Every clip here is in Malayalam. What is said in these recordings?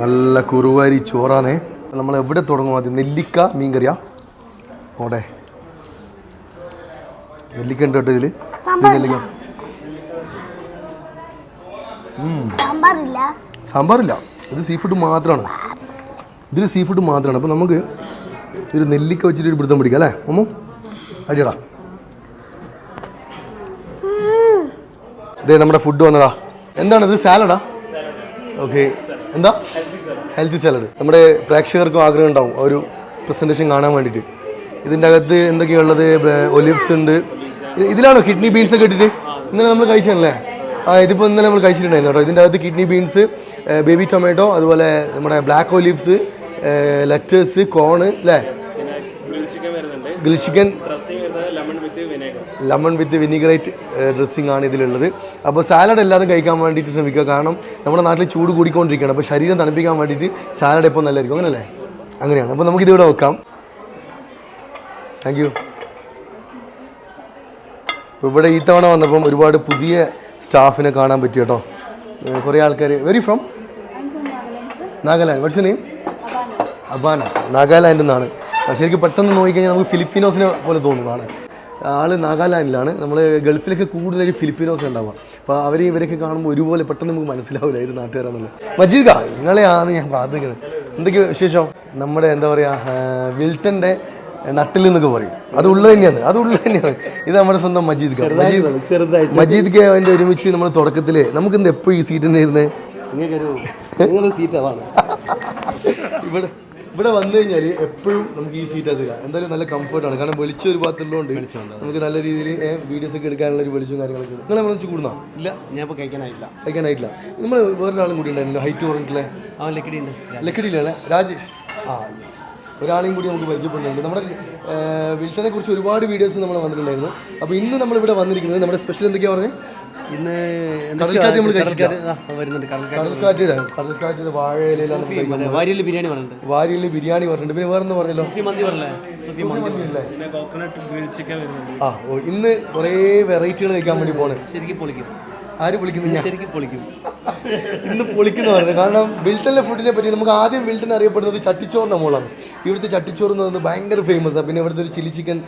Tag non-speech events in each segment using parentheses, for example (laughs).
നല്ല കുറുവാരി ചോറാണേ. നമ്മൾ എവിടെ തുടങ്ങും ആദ്യം? നെല്ലിക്ക മീൻകറിയാ? ഓടെ. നെല്ലിക്ക ഉണ്ട് കേട്ടോ ഇതിൽ നെല്ലിക്ക. സാമ്പാറില്ല. സാമ്പാറില്ല. ഇത് സീ ഫുഡ് മാത്രമാണ് ഇതിൽ സീ ഫുഡ് മാത്രമാണ് അപ്പോൾ നമുക്ക് ഒരു നെല്ലിക്ക വെച്ചിട്ട് ഒരു പിടുത്തം പിടിക്കാം അല്ലേ? അമ്മു അടിയടാ. ഇതേ നമ്മുടെ ഫുഡ് വന്നടാ എന്താണ് ഇത്? സാലഡാ? ഓക്കെ എന്താ? ഹെൽത്തി സാലഡ് നമ്മുടെ പ്രേക്ഷകർക്കും ആഗ്രഹം ഉണ്ടാവും ഒരു പ്രസന്റേഷൻ കാണാൻ വേണ്ടിയിട്ട്. ഇതിന്റെ അകത്ത് എന്തൊക്കെയുള്ളത് ഒലിവ്സ് ഉണ്ട്. ഇതിലാണോ കിഡ്നി ബീൻസ് ഒക്കെ ഇട്ടിട്ട്? ഇന്നലെ നമ്മൾ കഴിച്ചല്ലേ ആ ഇതിപ്പോൾ ഇന്നലെ നമ്മൾ കഴിച്ചിട്ടുണ്ടായിരുന്നു കേട്ടോ. ഇതിന്റെ അകത്ത് കിഡ്നി ബീൻസ് ബേബി ടൊമാറ്റോ അതുപോലെ നമ്മുടെ ബ്ലാക്ക് ഒലിവ്സ് ലെറ്റേഴ്സ് കോൺ അല്ലേ ഗ്രിൽ ചിക്കൻ വരുന്നുണ്ട് ഗ്രിൽ ചിക്കൻ ഡ്രസ്സിങ് വരുന്നത് lemon with vinegar lemon with vinaigrette dressing ആണ് ഇതിലുള്ളത്. അപ്പോൾ സാലഡ് എല്ലാവരും കഴിക്കാൻ വേണ്ടിയിട്ട് ശ്രമിക്കുക. കാരണം നമ്മുടെ നാട്ടിൽ ചൂട് കൂടിക്കൊണ്ടിരിക്കുകയാണ്. അപ്പോൾ ശരീരം തണുപ്പിക്കാൻ വേണ്ടിയിട്ട് സാലഡ് എപ്പോൾ നല്ലതായിരിക്കും. അങ്ങനല്ലേ? അങ്ങനെയാണ്. അപ്പോൾ നമുക്ക് ഇതിവിടെ വെക്കാം. താങ്ക് യു ഇപ്പോൾ ഇവിടെ ഈ തവണ വന്നപ്പം ഒരുപാട് പുതിയ സ്റ്റാഫിനെ കാണാൻ പറ്റി കേട്ടോ. കുറേ ആൾക്കാർ very from Nagaland. What's name Abana. Nagaland നിന്നാണ്. ശരിക്കും പെട്ടെന്ന് നോക്കിക്കഴിഞ്ഞാൽ നമുക്ക് ഫിലിപ്പീനോസിനെ പോലെ തോന്നുന്നതാണ്. ആൾ നാഗാലാൻഡിലാണ്. നമ്മൾ ഗൾഫിലൊക്കെ കൂടുതലായിട്ട് ഫിലിപ്പീനോസ് ഉണ്ടാവുക. അപ്പോൾ അവർ ഇവരൊക്കെ കാണുമ്പോൾ ഒരുപോലെ പെട്ടെന്ന് നമുക്ക് മനസ്സിലാവില്ല ഇത് നാട്ടുകാരാന്നുള്ളത്. മജീദ് കാ നിങ്ങളെയാണ് ഞാൻ പ്രാർത്ഥിക്കുന്നത്. എന്തൊക്കെ വിശേഷം? നമ്മുടെ എന്താ പറയുക വിൽട്ടന്റെ നട്ടിൽ എന്നൊക്കെ പറയും. അത് ഉള്ളത് തന്നെയാണ് അത് ഉള്ളത് തന്നെയാണ്. ഇത് നമ്മുടെ സ്വന്തം മജീദ് ഖാൻ മജീദ് മജീദ് ഖാൻ അതിന്റെ ഒരുമിച്ച് നമ്മൾ തുടക്കത്തിൽ നമുക്ക് എന്ത് എപ്പോൾ ഈ സീറ്റ് തന്നെ ഇരുന്നേ നിങ്ങൾക്കൊരു നിങ്ങളുടെ സീറ്റ് അതാണ് ഇവിടെ (laughs) ഇവിടെ വന്നു കഴിഞ്ഞാൽ എപ്പോഴും നമുക്ക് ഈ സീറ്റ് തരിക എന്തായാലും നല്ല കംഫർട്ടാണ് കാരണം വെളിച്ചം ഒരു ഭാഗത്തുള്ളതുകൊണ്ട് നമുക്ക് നല്ല രീതിയിൽ വീഡിയോസ് ഒക്കെ എടുക്കാനുള്ള ഒരു വെളിച്ചവും കാര്യങ്ങളൊക്കെ. നിങ്ങൾ നമ്മൾ വെച്ച് കൂടുന്നോ? ഇല്ല ഞാൻ ഇപ്പോൾ കഴിക്കാനായില്ല കഴിക്കാനായിട്ടില്ല. നമ്മൾ വേറൊരാളും കൂടി ഉണ്ടായിരുന്നു ഹൈറ്റ് പറഞ്ഞിട്ടില്ലേ അവൻ രാജേഷ്. ആ യെസ് ഒരാളെയും കൂടി നമുക്ക് പരിചയപ്പെടുന്നുണ്ട്. നമ്മുടെ വിൽസനെ കുറിച്ച് ഒരുപാട് വീഡിയോസ് നമ്മൾ വന്നിട്ടുണ്ടായിരുന്നു. അപ്പോൾ ഇന്ന് നമ്മൾ ഇവിടെ വന്നിരിക്കുന്നത് നമ്മുടെ സ്പെഷ്യൽ എന്തൊക്കെയാ പറഞ്ഞത് ഇന്ന് കടൽക്കാറ്റ് നമ്മൾ വരുന്നുണ്ട്. കടൽക്കാറ്റ് കടൽക്കാറ്റ് വാരിയൽ ബിരിയാണി പറഞ്ഞിട്ടുണ്ട്. ബിരിയാണി പറഞ്ഞിട്ടുണ്ട്. പിന്നെ വേറെന്ന് പറഞ്ഞല്ലോ? സുഫി മന്തി പറഞ്ഞല്ലേ? സുഫി മന്തി ഇല്ലേ? പിന്നെ കോക്കനട്ട് ഗ്രിൽ ചിക്കൻ വരുന്നുണ്ട്. ആ ഓ ഇന്ന് കുറേ വെറൈറ്റികൾ കഴിക്കാൻ വേണ്ടി പോണ്. ശരിക്കും പൊളിക്കും. ആര് വിളിക്കുന്നു ഞാൻ? ശരിക്കും പൊളിക്കും. ഇന്ന് പൊളിക്കുന്ന പറയുന്നത് കാരണം വിൽട്ടനിലെ ഫുഡിനെ പറ്റി നമുക്ക് ആദ്യം വിൽട്ടൻ അറിയപ്പെടുന്നത് ചട്ടിച്ചോറിന്റെ മോളാണ്. ഇവിടുത്തെ ചട്ടിച്ചോറ് എന്ന് പറയുന്നത് ഭയങ്കര ഫേമസ് ആണ് പിന്നെ ഇവിടുത്തെ ഒരു ചില്ലി ചിക്കൻ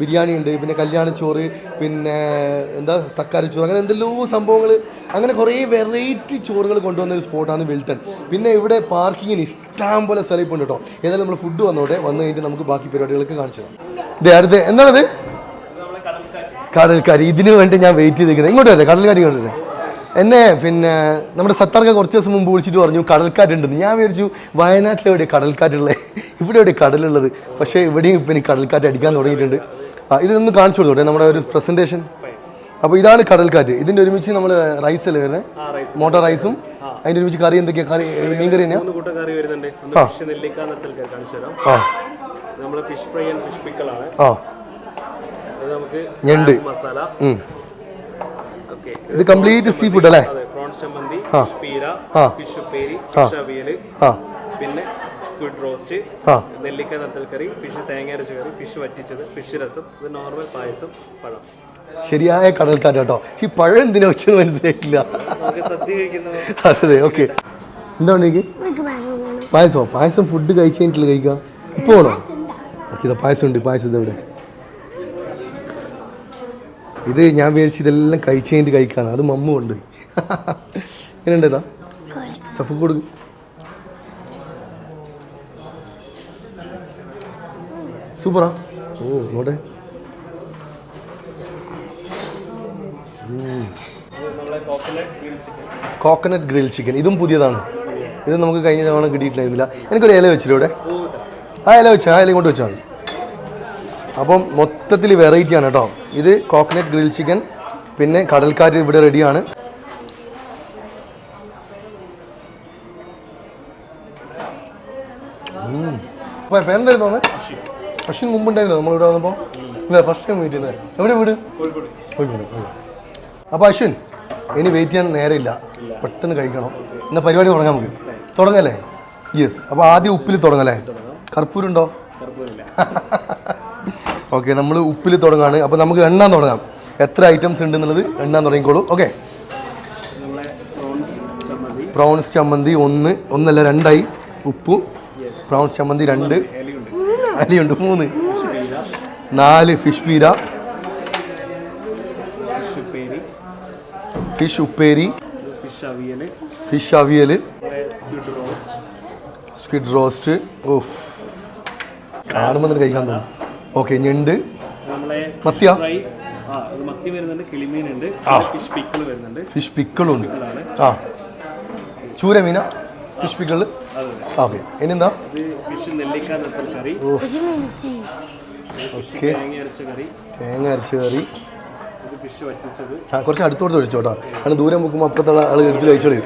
ബിരിയാണി ഉണ്ട്. പിന്നെ കല്യാണച്ചോറ് പിന്നെ എന്താ തക്കാരിച്ചോറ് അങ്ങനെ എന്തെല്ലോ സംഭവങ്ങൾ അങ്ങനെ കുറേ വെറൈറ്റി ചോറുകൾ കൊണ്ടുവന്ന ഒരു സ്പോട്ടാണ് വിൽട്ടൺ. പിന്നെ ഇവിടെ പാർക്കിങ്ങിന് ഇഷ്ടം പോലെ സ്ഥലം ഇപ്പോൾ ഉണ്ട് കേട്ടോ. ഏതായാലും നമ്മൾ ഫുഡ് വന്നോട്ടെ. വന്നു കഴിഞ്ഞിട്ട് നമുക്ക് ബാക്കി പരിപാടികളൊക്കെ കാണിച്ചു തരാം. അടുത്ത് എന്താണത്? കടൽക്കാരി ഇതിന് വേണ്ടി ഞാൻ വെയിറ്റ് ചെയ്തിരിക്കുന്നത് ഇങ്ങോട്ട് വരെ. കടൽക്കാരി ഇങ്ങോട്ട് വരെ. എന്നെ പിന്നെ നമ്മുടെ സത്താർക്ക് കുറച്ച് ദിവസം മുമ്പ് വിളിച്ചിട്ട് പറഞ്ഞു കടൽക്കാറ്റുണ്ടെന്ന്. ഞാൻ വിചാരിച്ചു വയനാട്ടിലെവിടെ കടൽക്കാറ്റുള്ളത് (laughs) ഇവിടെ എവിടെ കടലുള്ളത്? പക്ഷേ ഇവിടെയും ഇപ്പം എനിക്ക് കടൽക്കാറ്റ് അടിക്കാൻ തുടങ്ങിയിട്ടുണ്ട്. ആ ഇതൊന്ന് കാണിച്ചു കൊടുത്തോട്ടെ നമ്മുടെ ഒരു പ്രസന്റേഷൻ അപ്പോൾ ഇതാണ് കടൽക്കാറ്റ്. ഇതിന്റെ ഒരുമിച്ച് നമ്മൾ റൈസ് അല്ലേ വരുന്നത് മോട്ടർ റൈസും അതിന്റെ ഒരുമിച്ച് കറി എന്തൊക്കെയാണ് കറി മീൻ കറി തന്നെയാണ് ആ. ഫിഷ് ഫ്രൈ ആൻഡ് ഫിഷ് പിക്കലാണ് ആ. നമുക്ക് ഞണ്ട്. മസാല ഇത് കംപ്ലീറ്റ് സീ ഫുഡ് അല്ലേ? പിന്നെ സ്ക്വിഡ് റോസ്റ്റ് നെല്ലിക്ക നത്തൽ കറി ഫിഷ് തേങ്ങ അരച്ച കറി ഫിഷ് വറ്റിച്ചത് ഫിഷ് രസം ഇത് നോർമൽ പായസം പഴം. ശരിയായ കടൽക്കാറ്റ് കേട്ടോ. ഈ പഴം എന്തിനാ വെച്ചത് മനസ്സിലായിട്ടില്ല. അതെ ഓക്കെ എന്താണ് എനിക്ക് എനിക്ക് പായസമോ? പായസം ഫുഡ് കഴിച്ചു കഴിഞ്ഞിട്ടില്ല കഴിക്കുക. ഇപ്പോൾ വേണോ? ഓക്കെ ഇതാ പായസം ഉണ്ട് പായസം ഇതെവിടെ ഇത് ഞാൻ വിചാരിച്ചു ഇതെല്ലാം കഴിച്ച് കഴിഞ്ഞിട്ട് അത് മമ്മ ഉണ്ട് എങ്ങനെ ഉണ്ടേട്ടാ സഫ് കൊടുക്കും സൂപ്പറാ. ഓ നോട്ടെ കോക്കനട്ട് ഗ്രിൽ ചിക്കൻ ഇതും പുതിയതാണ്. ഇത് നമുക്ക് കഴിഞ്ഞ തവണ കിട്ടിയിട്ടുണ്ടായിരുന്നില്ല. എനിക്കൊരു ഇല വെച്ചില്ല ഇവിടെ? ആ ഇല വെച്ചാൽ ആ ഇല കൊണ്ട് വെച്ചാൽ മതി അപ്പം മൊത്തത്തിൽ വെറൈറ്റി ആണ് കേട്ടോ. ഇത് കോക്കനട്ട് ഗ്രിൽ ചിക്കൻ പിന്നെ കടൽക്കാറ്റ് ഇവിടെ റെഡിയാണ് പേരെന്തായിരുന്നു പറഞ്ഞത് അശ്വിൻ മുമ്പുണ്ടായിരുന്നു നമ്മളിവിടെ വന്നപ്പോൾ ഇല്ല ഫസ്റ്റ് ടൈം വെയിറ്റ് ചെയ്യുന്നത് എവിടെ വീട്? കോഴിക്കോട് അപ്പോൾ അശ്വിൻ ഇനി വെയിറ്റ് ചെയ്യാൻ നേരമില്ല. പെട്ടെന്ന് കഴിക്കണം. എന്നാ പരിപാടി തുടങ്ങാം നമുക്ക്. തുടങ്ങല്ലേ? യെസ് അപ്പോൾ ആദ്യം ഉപ്പിൽ തുടങ്ങല്ലേ? കർപ്പൂരുണ്ടോ കറുപ്പൂരില്ല (laughs) ഓക്കെ നമ്മൾ ഉപ്പിൽ തുടങ്ങാണ്. അപ്പോൾ നമുക്ക് എണ്ണാൻ തുടങ്ങാം. എത്ര ഐറ്റംസ് ഉണ്ട് എന്നുള്ളത് എണ്ണാൻ തുടങ്ങിക്കോളൂ. ഓക്കെ പ്രോൺസ് ചമ്മന്തി. ഒന്ന്. ഒന്നല്ല രണ്ടായി. ഉപ്പും പ്രോൺസ് ചമ്മന്തി രണ്ട്. അലിയുണ്ട് മൂന്ന്. നാല് ഫിഷ് പീര. ഫിഷ് ഉപ്പേരി. Fish avial. Avial squid roast of കാണുമ്പോൾ കഴിക്കാൻ തോന്നും. ഓക്കെ ഞണ്ട് മത്തിയ? മത്തി വരുന്നുണ്ട് കിളിമീനുണ്ട് ഫിഷ് പിക്കിൾ വരുന്നുണ്ട്. ഫിഷ് പിക്കിളും ഉണ്ട്. ആ. ചൂര മീന ഫിഷ് പിക്കിൾ ഓക്കെ. ഇനിന്താ എന്താ? ഫിഷ് നെല്ലിക്ക കറി. ഓക്കെ. തേങ്ങ അരച്ച കറി. തേങ്ങ അരച്ച് കറി. ഇത് ഫിഷ് വറ്റിച്ചത്. ആ കുറച്ച് അടുത്തോട്ട് ഒഴിച്ചോട്ടോ കാരണം ദൂരം നോക്കുമ്പോൾ അപ്പുറത്തുള്ള ആൾ എടുത്ത് കഴിച്ചോളൂ.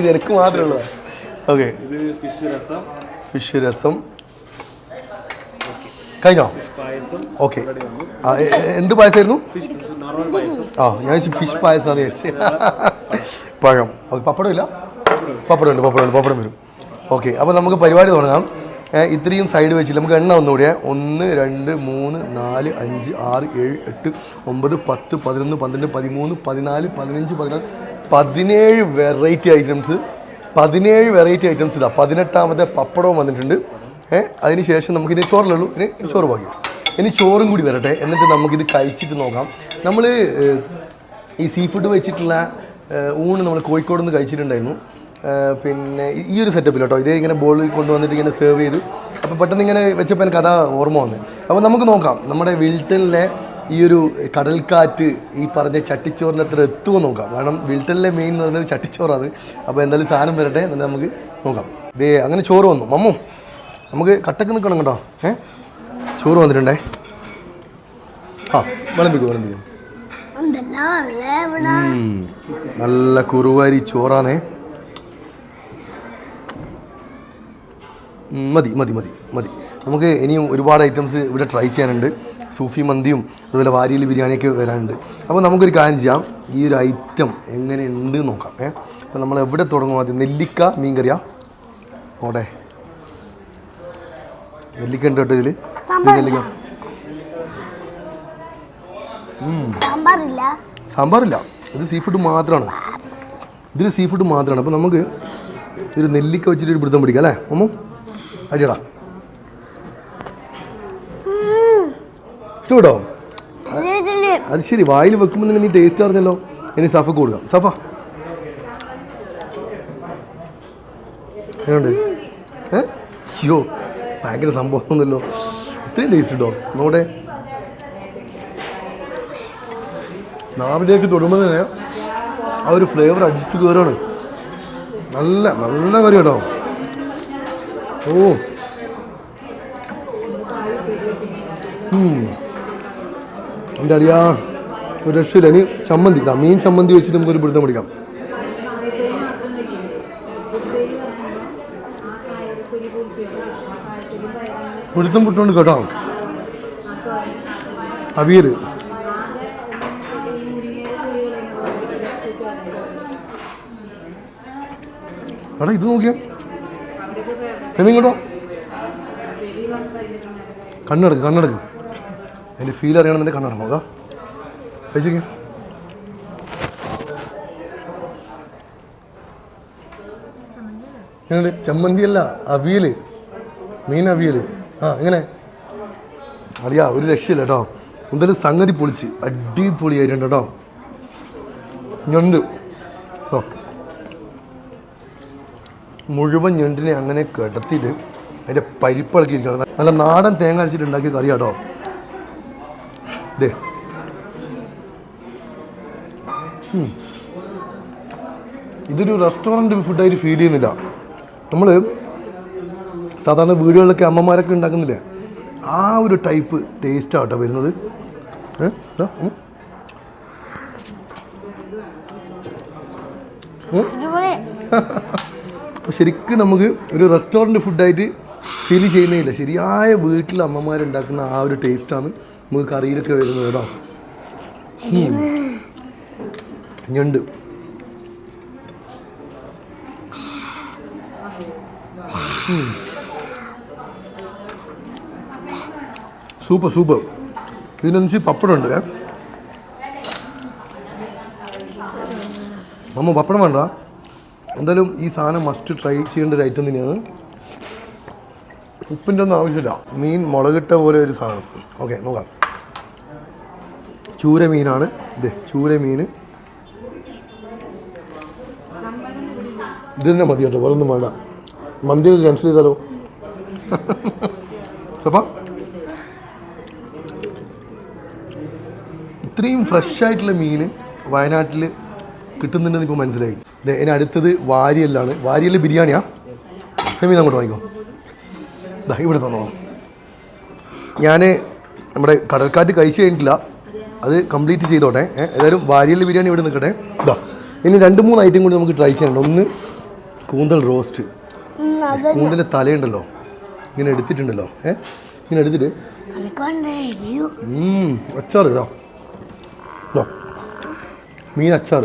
ഇത് എനിക്ക് മാത്രമേ ഉള്ളൂ. ഓക്കെ. ഇത് ഫിഷ് രസം. ഫിഷ് രസം. കഴിഞ്ഞോ? ഓക്കെ എന്ത് പായസമായിരുന്നു ആ ഞാൻ ഫിഷ് പായസമാണ് വിചാരിച്ചു. പഴം. ഓക്കെ പപ്പടം ഇല്ല? പപ്പടം ഉണ്ട് പപ്പടം ഉണ്ട് പപ്പടം വരും. ഓക്കെ അപ്പോൾ നമുക്ക് പരിപാടി തുടങ്ങാം. ഇത്രയും സൈഡ് വെച്ചില്ല നമുക്ക് എണ്ണ ഒന്നുകൂടിയേ. ഒന്ന് രണ്ട് മൂന്ന് നാല് അഞ്ച് ആറ് ഏഴ് എട്ട് ഒമ്പത് പത്ത് പതിനൊന്ന് പന്ത്രണ്ട് പതിമൂന്ന് പതിനാല് പതിനഞ്ച് പതിനാറ് പതിനേഴ് വെറൈറ്റി ഐറ്റംസ് പതിനേഴ് വെറൈറ്റി ഐറ്റംസ് ഇതാ. പതിനെട്ടാമത്തെ പപ്പടവും വന്നിട്ടുണ്ട്. ഏഹ് അതിന് ശേഷം നമുക്കിനി ചോറിലുള്ളൂ. ഇനി ചോറ് ബാക്കി. ഇനി ചോറും കൂടി വരട്ടെ. എന്നിട്ട് നമുക്കിത് കഴിച്ചിട്ട് നോക്കാം. നമ്മൾ ഈ സീ ഫുഡ് വെച്ചിട്ടുള്ള ഊണ് നമ്മൾ കോഴിക്കോട് നിന്ന് കഴിച്ചിട്ടുണ്ടായിരുന്നു. പിന്നെ ഈ- ഈ ഒരു സെറ്റപ്പിൽ കേട്ടോ. ഇതേ ഇങ്ങനെ ബോളിൽ കൊണ്ടുവന്നിട്ട് ഇങ്ങനെ സെർവ് ചെയ്തു. അപ്പോൾ പെട്ടെന്ന് ഇങ്ങനെ വെച്ചപ്പോൾ എനിക്ക് അതാ ഓർമ്മ വന്നത് അപ്പോൾ നമുക്ക് നോക്കാം. നമ്മുടെ വിൽട്ടണിലെ ഈ ഒരു കടൽക്കാറ്റ് ഈ പറഞ്ഞ ചട്ടിച്ചോറിന്റെ അത്ര എത്തുമോ നോക്കാം. കാരണം വിൽട്ടണിലെ മെയിൻ എന്ന് പറയുന്നത് ചട്ടിച്ചോറാണ്. അപ്പോൾ എന്തായാലും സാധനം വരട്ടെ. എന്നിട്ട് നമുക്ക് നോക്കാം. ദേ അങ്ങനെ ചോറ് വന്നു. മമ്മു നമുക്ക് കട്ടക്ക് നിൽക്കണം കേട്ടോ. ഏ? ചോറ് വന്നിട്ടുണ്ടേ. ആ വിളമ്പിക്കും വിളമ്പിക്കോ. നല്ല കുറുവാരി ചോറാണേ. മതി മതി മതി മതി. നമുക്ക് ഇനിയും ഒരുപാട് ഐറ്റംസ് ഇവിടെ ട്രൈ ചെയ്യാനുണ്ട്. സൂഫി മന്തിയും അതുപോലെ വാരിയിൽ ബിരിയാണിയൊക്കെ വരാനുണ്ട്. അപ്പോൾ നമുക്കൊരു കാര്യം ചെയ്യാം. ഈ ഒരു ഐറ്റം എങ്ങനെ ഉണ്ട് നോക്കാം. ഏ? അപ്പോൾ നമ്മൾ എവിടെ തുടങ്ങും ആദ്യം? നെല്ലിക്ക മീൻ കറിയാ ഓടെ. നെല്ലിക്ക ഉണ്ട് കേട്ടോ ഇതിൽ നെല്ലിക്ക. സാമ്പാറില്ല. ഇത് സീ ഫുഡ് മാത്രമാണ് ഇതിൽ സീ ഫുഡ് മാത്രമാണ് അപ്പോൾ നമുക്ക് ഒരു നെല്ലിക്ക വെച്ചിട്ട് ഒരു പിടുത്തം പിടിക്കാം അല്ലേ? അമ്മ അടിയടാ. ഇഷ്ടപ്പെട്ടോ? അത് ശരി വായിൽ വെക്കുമ്പോൾ തന്നെ നീ ടേസ്റ്റ് അറിഞ്ഞല്ലോ. ഇനി സഫക്ക് കൊടുക്കാം. സഫ. ഏ? അയ്യോ. ഭയങ്കര സംഭവം ഒന്നുമല്ലോ ഇത്രയും ടേസ്റ്റ് ഉണ്ടോ? നോടെ നാവിലേക്ക് തൊടുമ്പോൾ തന്നെ ആ ഒരു ഫ്ലേവർ അടിച്ചു കയറാണ് നല്ല നല്ല കറി കേട്ടോ. ഓ. എന്റെ അളിയാ ഒരു രക്ഷയില്ല. ഇനി ചമ്മന്തി മീൻ ചമ്മന്തി വെച്ചിട്ട് നമുക്കൊരു പിടുത്തം പിടിക്കാം. പിടുത്തം പിട്ടുകൊണ്ട് കേട്ടോ. അവിയൽ എടാ ഇത് നോക്കിയാ. എന്നിങ്ങോട്ടോ കണ്ണടക്ക് കണ്ണടക്ക്. അതിന്റെ ഫീൽ അറിയണമെന്നുണ്ടെങ്കിൽ കണ്ണടക്കണം അതാ കഴിച്ചേക്ക് ചമ്മന്തി അല്ല അവിയൽ മീൻ അവിയൽ ആ ഇങ്ങനെ അറിയാ ഒരു രക്ഷയില്ല കേട്ടോ. എന്തായാലും സംഗതി പൊളിച്ച്. അടിപൊളിയായിട്ടുണ്ട് കേട്ടോ. ഞണ്ട്. മുഴുവൻ ഞണ്ടിനെ അങ്ങനെ കിടത്തിയിട്ട് അതിന്റെ പരിപ്പിളക്കിയിരിക്കണം നല്ല നാടൻ തേങ്ങ അരച്ചിട്ട് ഉണ്ടാക്കിയ കറി കേട്ടോ. ഇതൊരു റെസ്റ്റോറന്റ് ഫുഡായിട്ട് ഫീൽ ചെയ്യുന്നില്ല. നമ്മൾ സാധാരണ വീടുകളിലൊക്കെ അമ്മമാരൊക്കെ ഉണ്ടാക്കുന്നില്ലേ? ആ ഒരു ടൈപ്പ് ടേസ്റ്റ് ആട്ടോ വരുന്നത്. ശരിക്കും നമുക്ക് ഒരു റെസ്റ്റോറന്റ് ഫുഡായിട്ട് ഫീൽ ചെയ്യുന്നില്ല ശരിയായ വീട്ടിൽ അമ്മമാരുണ്ടാക്കുന്ന ആ ഒരു ടേസ്റ്റാണ് നമുക്ക് കറിയിലൊക്കെ വരുന്നത് കേട്ടോ. ഞണ്ട് ഉം. സൂപ്പർ സൂപ്പർ ഇതിനനുസരിച്ച് പപ്പടം ഉണ്ട് ഏ അമ്മ പപ്പടം വേണ്ട. എന്തായാലും ഈ സാധനം മസ്റ്റ് ട്രൈ ചെയ്യേണ്ട ഒരു ഐറ്റം തന്നെയാണ്. ഉപ്പിന്റെ ഒന്നും ആവശ്യമില്ല. മീൻ മുളകിട്ട പോലെ ഒരു സാധനം. ഓക്കെ നോക്കാം. ചൂര മീനാണ്. ഇത് ചൂര മീൻ. ഇത് തന്നെ മതി കേട്ടോ. വേറൊന്നും വേണ്ട. മന്തി ക്യാൻസൽ ചെയ്താലോ? (laughs) സഫ ഇത്രയും ഫ്രഷ് ആയിട്ടുള്ള മീൻ വയനാട്ടിൽ കിട്ടുന്നുണ്ടെന്ന് ഇപ്പോൾ മനസ്സിലായി. ഇനി അടുത്തത് വാരിയല്ലാണ്. വാരിയൽ ബിരിയാണിയാ? ഫെമീൻ അങ്ങോട്ട് വാങ്ങിക്കോ. ദാ ഇവിടെ തന്നോളാം ഞാൻ നമ്മുടെ കടൽക്കാറ്റ് കഴിച്ചു കഴിഞ്ഞിട്ടില്ല. അത് കംപ്ലീറ്റ് ചെയ്തോട്ടെ. ഏതായാലും വാരിയൽ ബിരിയാണി ഇവിടെ നിൽക്കട്ടെ. ഇതാ ഇനി രണ്ട് മൂന്ന് ഐറ്റം കൂടി നമുക്ക് ട്രൈ ചെയ്യണം ഒന്ന് കൂന്തൽ റോസ്റ്റ് കൂന്തലിന്റെ തലയുണ്ടല്ലോ. ഇങ്ങനെ എടുത്തിട്ടുണ്ടല്ലോ. ഏ ഇങ്ങനെ എടുത്തിട്ട്. ഇതാ ഇതാ. മീൻ അച്ചാർ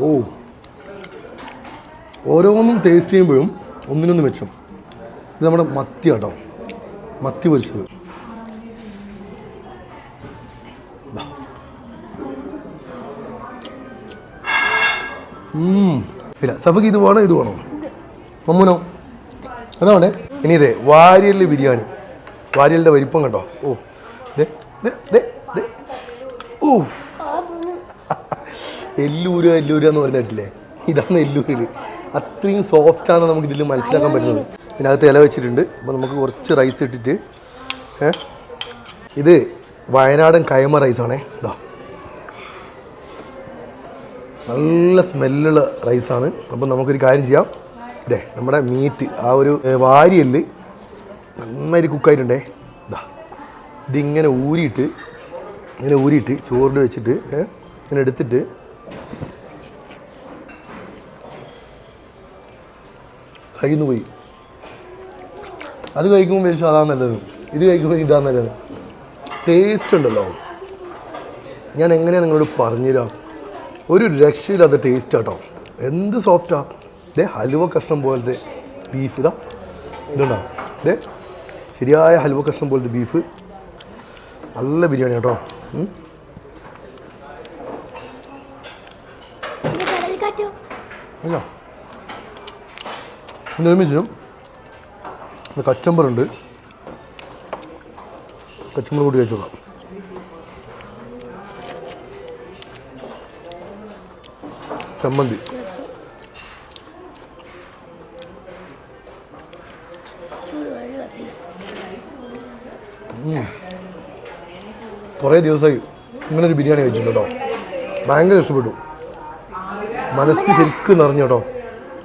ഓ. ഓരോന്നും ടേസ്റ്റ് ചെയ്യുമ്പോഴും ഒന്നിനൊന്ന് മെച്ചം. ഇത് നമ്മുടെ മത്തി കേട്ടോ മത്തി പൊരിച്ചത്. ഇല്ല സഫക്ക് ഇത് വേണോ ഇത് വേണോ? മമ്മൂനോ അതാണ് ഇനി ഇതേ വാരിയലിൽ ബിരിയാണി. വാരിയലിന്റെ വലിപ്പം കണ്ടോ? ഓ. ഓ എല്ലൂര് എല്ലൂര് എന്ന് പറഞ്ഞിട്ടില്ലേ? ഇതാണ് എല്ലൂരിൽ അത്രയും സോഫ്റ്റ് ആണ് നമുക്ക് ഇതിൽ മനസ്സിലാക്കാൻ പറ്റുന്നത്. ഇതിനകത്ത് ഇല വെച്ചിട്ടുണ്ട്. അപ്പോൾ നമുക്ക് കുറച്ച് റൈസ് ഇട്ടിട്ട് ഇത് വയനാടൻ കയമ റൈസാണേ ഇതാ നല്ല സ്മെല്ലുള്ള റൈസാണ് അപ്പം നമുക്കൊരു കാര്യം ചെയ്യാം. ഇതേ നമ്മുടെ മീറ്റ് ആ ഒരു വാരിയൽ നന്നായിട്ട് കുക്കായിട്ടുണ്ടേ ഇതിങ്ങനെ ഊരിയിട്ട് ഇങ്ങനെ ഊരിയിട്ട് ചോറിൽ വെച്ചിട്ട് ഇങ്ങനെ എടുത്തിട്ട് കയ്യിൽ പോയി. അത് കഴിക്കുമ്പോൾ വിചാരിച്ചു അതാണ് നല്ലത്. ഇത് കഴിക്കുമ്പോൾ ഇതാണ് നല്ലത്. ടേസ്റ്റ് ഉണ്ടല്ലോ. ഞാൻ എങ്ങനെയാണ് നിങ്ങളോട് പറഞ്ഞുതരാം? ഒരു രക്ഷയില്ലാത്ത ടേസ്റ്റ് കേട്ടോ എന്ത് സോഫ്റ്റാ ദേ ഹലുവ കഷ്ണം പോലത്തെ ബീഫ് ഇതാ. ഇതുണ്ടോ? ദേ ശരിയായ ഹലുവ കഷ്ണം പോലത്തെ ബീഫ് നല്ല ബിരിയാണി കേട്ടോ. അല്ല പിന്നെ ഒരുമിച്ച് കച്ചമ്പറുണ്ട്. കച്ചമ്പർ കൂടി കഴിച്ചോളാം ചമ്മന്തി. കുറേ ദിവസമായി ഇങ്ങനെ ഒരു ബിരിയാണി കഴിച്ചിട്ടുണ്ട് കേട്ടോ. ഭയങ്കര ഇഷ്ടപ്പെട്ടു. മനസ്സ് ശരിക്കും നിറഞ്ഞു കേട്ടോ.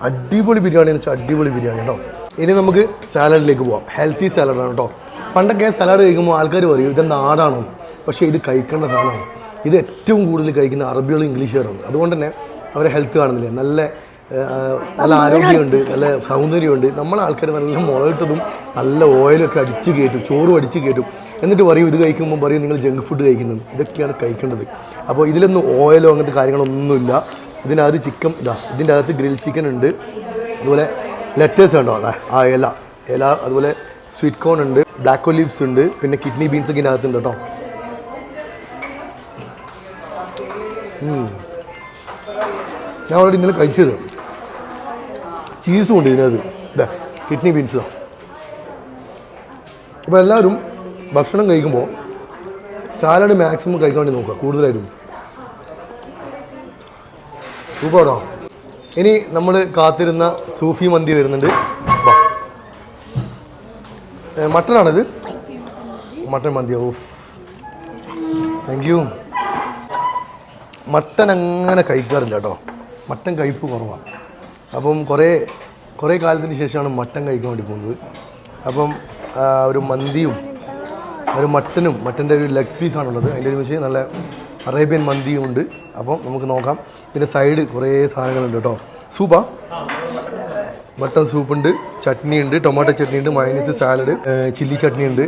അടിപൊളി ബിരിയാണി എന്ന് വെച്ചാൽ അടിപൊളി ബിരിയാണി കേട്ടോ. ഇനി നമുക്ക് സാലഡിലേക്ക് പോവാം. ഹെൽത്തി സാലഡാണ് കേട്ടോ. പണ്ടൊക്കെ സലാഡ് കഴിക്കുമ്പോൾ ആൾക്കാർ പറയും ഇതെന്താ ആടാണോ പക്ഷേ ഇത് കഴിക്കേണ്ട സാധനമാണ്. ഇത് ഏറ്റവും കൂടുതൽ കഴിക്കുന്ന അറബികളും ഇംഗ്ലീഷുകാരാണ് അതുകൊണ്ട് തന്നെ അവരെ ഹെൽത്ത് കാണുന്നില്ല? നല്ല നല്ല ആരോഗ്യമുണ്ട് നല്ല സൗന്ദര്യമുണ്ട്. നമ്മളെ ആൾക്കാർ നല്ല മുളകിട്ടതും നല്ല ഓയിലൊക്കെ അടിച്ച് കയറ്റും ചോറും അടിച്ച് കയറ്റും എന്നിട്ട് പറയും ഇത് കഴിക്കുമ്പോൾ പറയും നിങ്ങൾ ജങ്ക് ഫുഡ് കഴിക്കുന്നത് ഇതൊക്കെയാണ് കഴിക്കേണ്ടത്. അപ്പോൾ ഇതിലൊന്നും ഓയിലോ അങ്ങനത്തെ കാര്യങ്ങളൊന്നുമില്ല. ഇതിനകത്ത് ചിക്കൻ ഇതാ ഇതിന്റെ അകത്ത് ഗ്രിൽ ചിക്കൻ ഉണ്ട്. അതുപോലെ ലെറ്റേഴ്സ് ഉണ്ടോ? ആ ഇല. ഇല അതുപോലെ സ്വീറ്റ് കോൺ ഉണ്ട്. ബ്ലാക്ക് ഒലീവ്സ് ഉണ്ട്. പിന്നെ കിഡ്നി ബീൻസ് ഒക്കെ ഇതിനകത്തുണ്ട് കേട്ടോ. ഞാൻ ഓൾറെഡി ഇന്നലെ കഴിച്ചത്. ചീസും ഉണ്ട് ഇതിനകത്ത്. ഇതാ കിഡ്നി ബീൻസ് അപ്പോൾ എല്ലാവരും ഭക്ഷണം കഴിക്കുമ്പോൾ സാലഡ് മാക്സിമം കഴിക്കാൻ വേണ്ടി നോക്കുക കൂടുതലായിട്ടും. സൂപ്പറാണോ? ഇനി നമ്മൾ കാത്തിരുന്ന സൂഫി മന്തി വരുന്നുണ്ട്. മട്ടനാണിത്? മട്ടൻ മന്തി ഓ താങ്ക് യു മട്ടൻ അങ്ങനെ കഴിക്കാറില്ല കേട്ടോ. മട്ടൻ കഴിപ്പ് കുറവാണ് അപ്പം കുറേ കുറേ കാലത്തിന് ശേഷമാണ് മട്ടൻ കഴിക്കാൻ വേണ്ടി പോകുന്നത്. അപ്പം ഒരു മന്തിയും ഒരു മട്ടനും മട്ടന്റെ ഒരു ലെഗ് പീസാണുള്ളത് അതിന്റെ ഒരുമിച്ച് നല്ല അറേബ്യൻ മന്തിയും ഉണ്ട്. അപ്പം നമുക്ക് നോക്കാം. പിന്നെ സൈഡ് കുറേ സാധനങ്ങളുണ്ട് കേട്ടോ. സൂപ്പാ? മട്ടൻ സൂപ്പുണ്ട് ചട്നി ഉണ്ട് ടൊമാറ്റോ ചട്നി ഉണ്ട് മയനീസ് സാലഡ് ചില്ലി ചട്നി ഉണ്ട്.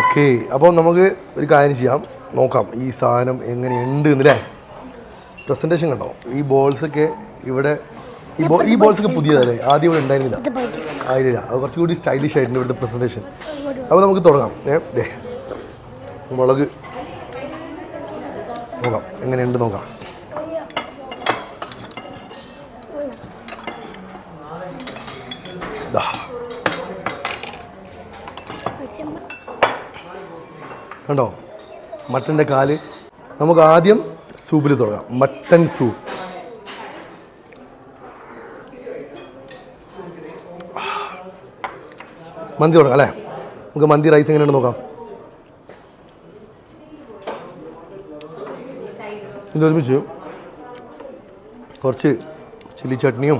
ഓക്കെ. അപ്പോൾ നമുക്ക് ഒരു കാര്യം ചെയ്യാം. നോക്കാം ഈ സാധനം എങ്ങനെയുണ്ട് എന്നല്ലേ പ്രസന്റേഷൻ കണ്ടോ? ഈ ബോൾസൊക്കെ ഇവിടെ ഈ ബോൾസ് ഒക്കെ ബോൾസൊക്കെ പുതിയതല്ലേ? ആദ്യം ഇവിടെ ഉണ്ടായിരുന്നില്ല. ആയില്ല അത് കുറച്ചുകൂടി സ്റ്റൈലിഷ് ആയിരുന്നു ഇവിടുത്തെ പ്രസന്റേഷൻ അപ്പോൾ നമുക്ക് തുടങ്ങാം. ഏ ദേ. മുളക്. നോക്കാം. എങ്ങനെയുണ്ട് നോക്കാം. കണ്ടോ? മട്ടന്റെ കാൽ. നമുക്ക് ആദ്യം സൂപ്പിൽ തുടങ്ങാം. Mutton soup. മന്തി തുടങ്ങാം അല്ലേ? നമുക്ക് മന്തി റൈസ് എങ്ങനെയാണ് നോക്കാം. ഇത് ഒരുമിച്ച് കുറച്ച് ചില്ലി ചട്നിയും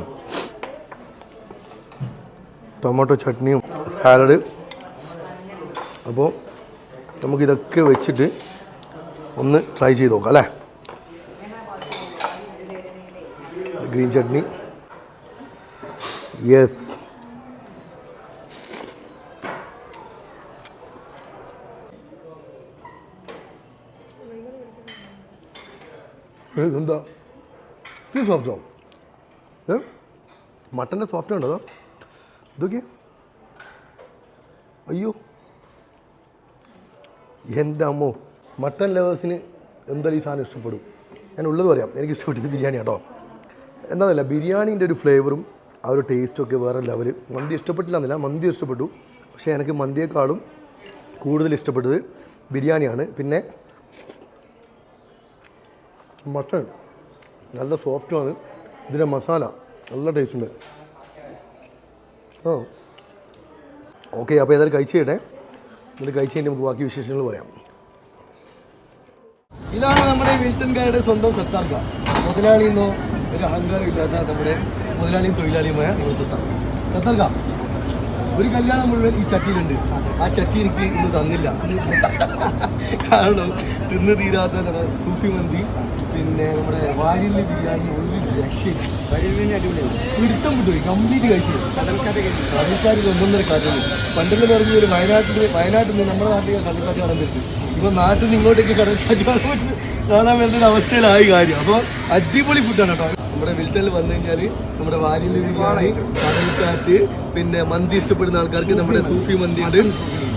ടൊമാറ്റോ ചട്നിയും സാലഡ് അപ്പോൾ നമുക്കിതൊക്കെ വെച്ചിട്ട് ഒന്ന് ട്രൈ ചെയ്ത് നോക്കാം അല്ലേ? ഗ്രീൻ ചട്നി യെസ് എന്താ? ഇത് സോഫ്റ്റ് ഏ? മട്ടന്റെ സോഫ്റ്റ് ഉണ്ടോ ഇതൊക്കെ? അയ്യോ. എന്റെ അമ്മോ മട്ടൻ ലവേഴ്സിന് എന്തായാലും ഈ സാധനം ഇഷ്ടപ്പെടും. ഞാൻ ഉള്ളത് പറയാം. എനിക്ക് ഇഷ്ടപ്പെട്ടത് ബിരിയാണി കേട്ടോ എന്താണെന്നല്ല ബിരിയാണീന്റെ ഒരു ഫ്ലേവറും ആ ഒരു ടേസ്റ്റും ഒക്കെ വേറെ ലെവൽ മന്തി ഇഷ്ടപ്പെട്ടില്ല എന്നല്ല മന്തി ഇഷ്ടപ്പെട്ടു. പക്ഷേ എനിക്ക് മന്തിയേക്കാളും കൂടുതൽ ഇഷ്ടപ്പെട്ടത് ബിരിയാണിയാണ്. പിന്നെ മട്ടൺ. നല്ല സോഫ്റ്റുമാണ് ഇതിന്റെ മസാല നല്ല ടേസ്റ്റ് ഉണ്ട്. ആ. ഓക്കെ അപ്പോൾ ഏതായാലും കഴിച്ച് ചെയ്യട്ടെ എന്നിട്ട് കഴിച്ച് കഴിഞ്ഞ് നമുക്ക് ബാക്കി വിശേഷങ്ങൾ പറയാം. ഇതാണ് നമ്മുടെ വിൽട്ടൻ ഗായുടെ സ്വന്തം സത്താർക്ക മുതലാളിന്നോ ഒരു അഹങ്കാരം ഇല്ലാത്ത നമ്മുടെ മുതലാളിയും തൊഴിലാളിയുമായ നിങ്ങൾ സത്താർ സത്താർക്ക ഒരു കല്യാണം മുഴുവൻ ഈ ചട്ടിയിലുണ്ട്. ആ ചട്ടി എനിക്ക് ഇന്ന് തന്നില്ല. കാരണം തിന്ന് തീരാത്ത നമ്മുടെ സൂഫി മന്തി പിന്നെ നമ്മുടെ വാരിലെ ബിരിയാണി ഒരു രക്ഷയില്ല പിടുത്തം വിട്ടുപോയി കംപ്ലീറ്റ് കഴിച്ചു കടൽക്കാരി ഒന്നൊന്നര കാറ്റുണ്ട് പണ്ടുള്ള പറഞ്ഞ ഒരു വയനാട്ടിൽ വയനാട്ടിൽ നിന്ന് നമ്മുടെ നാട്ടിൽ കടൽക്കാറ്റ് കാണാൻ പറ്റും ഇപ്പൊ നാട്ടിൽ നിന്ന് ഇങ്ങോട്ടേക്ക് കടൽക്കാറ്റ് കാണാൻ പറ്റും കാണാൻ വേണ്ട ഒരു അവസ്ഥയിലായി കാര്യം. അപ്പോൾ അടിപൊളി ഫുഡാണ് കേട്ടോ. നമ്മുടെ വിൽറ്റനിൽ വന്നു കഴിഞ്ഞാൽ നമ്മുടെ വാരിയിൽ ബിരിയാണി കടൽക്കാറ്റ് പിന്നെ മന്തി ഇഷ്ടപ്പെടുന്ന ആൾക്കാർക്ക് നമ്മുടെ സൂഫി മന്തി ഉണ്ട്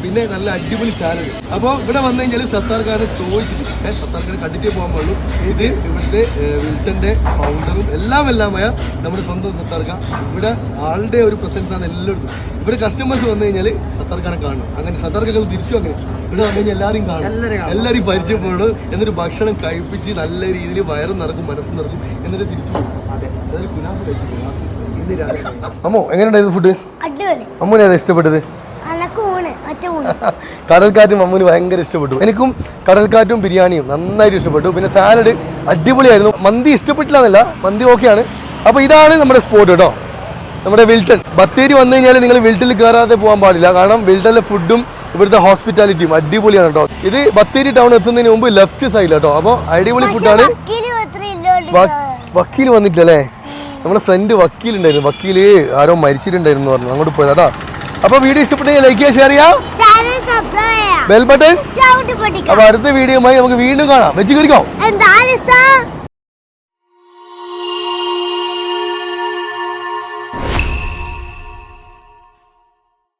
പിന്നെ നല്ല അടിപൊളി സാലഡ് അപ്പോൾ ഇവിടെ വന്നു കഴിഞ്ഞാൽ സത്താർക്കാരെ ചോദിച്ചിട്ട് ഏഹ് സത്താർക്കാരെ കണ്ടിട്ടേ പോകാൻ പാടുള്ളൂ. ഇത് ഇവിടുത്തെ വിൽട്ടന്റെ ഫൗണ്ടറും എല്ലാം എല്ലാമായ നമ്മുടെ സ്വന്തം സത്താർക്ക. ഇവിടെ ആളുടെ ഒരു പ്രസൻസ് ആണ് എല്ലായിടത്തും. ഇവിടെ കസ്റ്റമേഴ്സ് വന്നു കഴിഞ്ഞാൽ സത്താർക്കാനെ കാണണം. അങ്ങനെ സത്താർക്കകൾ തിരിച്ചു അങ്ങനെ ഇവിടെ വന്നു കഴിഞ്ഞാൽ എല്ലാവരും കാണും. എല്ലാവരും പരിചയപ്പെടും. എന്നിട്ട് ഭക്ഷണം കഴിപ്പിച്ച് നല്ല രീതിയിൽ വയറും നടക്കും മനസ്സും നടക്കും എന്നിട്ട് തിരിച്ചു പോകും അതെ. അതൊരു അമ്മോ എങ്ങനെയുണ്ടായിരുന്നു ഫുഡ് അടിപൊളി. അമ്മൂനെ ഏതാ ഇഷ്ടപ്പെട്ടത്? (laughs) കടൽക്കാറ്റും അമ്മൂന് ഭയങ്കര ഇഷ്ടപ്പെട്ടു. എനിക്കും കടൽക്കാറ്റും ബിരിയാണിയും നന്നായിട്ട് ഇഷ്ടപ്പെട്ടു. പിന്നെ സാലഡ് അടിപൊളിയായിരുന്നു. മന്തി ഇഷ്ടപ്പെട്ടില്ല എന്നല്ല മന്തി ഓക്കെയാണ്. അപ്പോൾ ഇതാണ് നമ്മുടെ സ്പോട്ട് കേട്ടോ നമ്മുടെ വിൽട്ടൺ. ബത്തേരി വന്നു കഴിഞ്ഞാൽ നിങ്ങൾ വിൽട്ടണിൽ കയറാതെ പോകാൻ പാടില്ല. കാരണം വിൽട്ടണിലെ ഫുഡും ഇവിടുത്തെ ഹോസ്പിറ്റാലിറ്റിയും അടിപൊളിയാണ് കേട്ടോ ഇത് ബത്തേരി ടൗൺ എത്തുന്നതിന് മുമ്പ് ലെഫ്റ്റ് സൈഡിൽ കേട്ടോ അപ്പോൾ അടിപൊളി ഫുഡാണ് വക്കീൽ വന്നിട്ടില്ലല്ലേ? നമ്മുടെ ഫ്രണ്ട് വക്കീലുണ്ടായിരുന്നു. വക്കീൽ ആരോ മരിച്ചിട്ടുണ്ടായിരുന്നു പറഞ്ഞു. അങ്ങോട്ട് പോയതാ കേട്ടോ അപ്പൊ വീഡിയോ ഇഷ്ടപ്പെട്ടെങ്കിൽ ലൈക്ക് ചെയ്യുക ഷെയർ ചെയ്യാം ബെൽ ബട്ടൺ അപ്പൊ അടുത്ത വീഡിയോയുമായി നമുക്ക് വീണ്ടും കാണാം. വെച്ച് കയറിക്കോ.